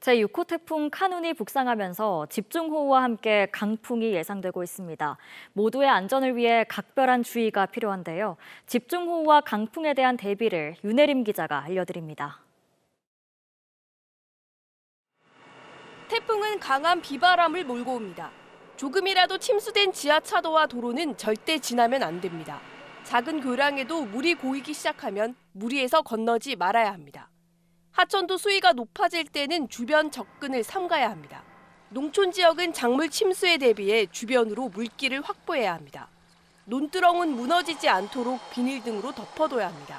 제6호 태풍 카눈이 북상하면서 집중호우와 함께 강풍이 예상되고 있습니다. 모두의 안전을 위해 각별한 주의가 필요한데요. 집중호우와 강풍에 대한 대비를 윤혜림 기자가 알려드립니다. 태풍은 강한 비바람을 몰고 옵니다. 조금이라도 침수된 지하차도와 도로는 절대 지나면 안 됩니다. 작은 교량에도 물이 고이기 시작하면 무리해서 건너지 말아야 합니다. 하천도 수위가 높아질 때는 주변 접근을 삼가야 합니다. 농촌 지역은 작물 침수에 대비해 주변으로 물길을 확보해야 합니다. 논두렁은 무너지지 않도록 비닐 등으로 덮어둬야 합니다.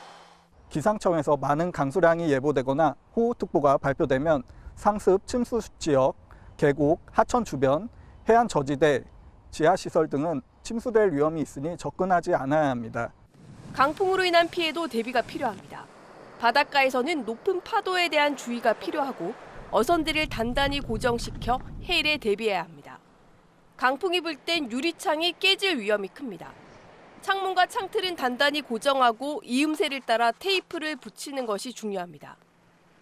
기상청에서 많은 강수량이 예보되거나 호우특보가 발표되면 상습 침수 지역, 계곡, 하천 주변, 해안 저지대, 지하시설 등은 침수될 위험이 있으니 접근하지 않아야 합니다. 강풍으로 인한 피해도 대비가 필요합니다. 바닷가에서는 높은 파도에 대한 주의가 필요하고 어선들을 단단히 고정시켜 해일에 대비해야 합니다. 강풍이 불 땐 유리창이 깨질 위험이 큽니다. 창문과 창틀은 단단히 고정하고 이음새를 따라 테이프를 붙이는 것이 중요합니다.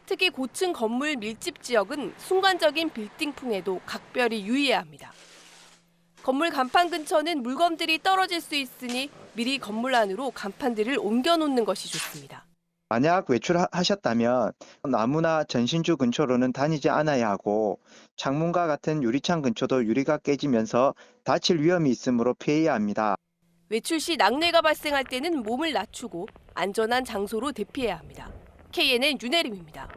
특히 고층 건물 밀집 지역은 순간적인 빌딩풍에도 각별히 유의해야 합니다. 건물 간판 근처는 물건들이 떨어질 수 있으니 미리 건물 안으로 간판들을 옮겨 놓는 것이 좋습니다. 만약 외출하셨다면 나무나 전신주 근처로는 다니지 않아야 하고 창문과 같은 유리창 근처도 유리가 깨지면서 다칠 위험이 있으므로 피해야 합니다. 외출 시 낙뢰가 발생할 때는 몸을 낮추고 안전한 장소로 대피해야 합니다. KNN 윤혜림입니다.